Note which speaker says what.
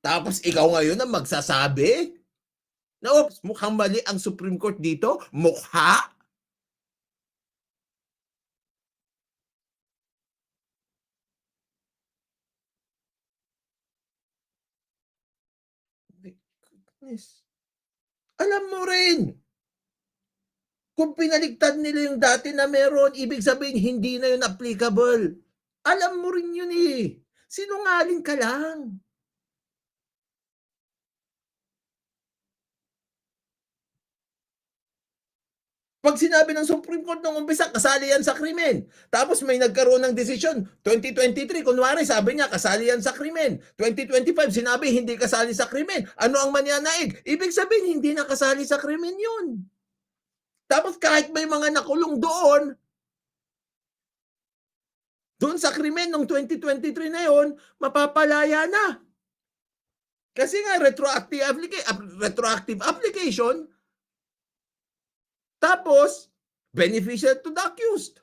Speaker 1: Tapos ikaw ngayon ang magsasabi? Na, oops, mukhang mali ang Supreme Court dito? Mukha? My. Alam mo rin, kung pinaligtad nila yung dati na meron, ibig sabihin hindi na yun applicable. Alam mo rin yun eh. Sinungaling ka lang. Pag sinabi ng Supreme Court nung umpisa, kasali yan sa krimen. Tapos may nagkaroon ng desisyon. 2023, kunwari, sabi niya, kasali yan sa krimen. 2025, sinabi, hindi kasali sa krimen. Ano ang manyanaig? Ibig sabihin, hindi na kasali sa krimen yun. Tapos kahit may mga nakulong doon, doon sa krimen ng 2023 na yon, mapapalaya na. Kasi nga, retroactive, applica- ap- retroactive application, tapos, beneficial to the accused.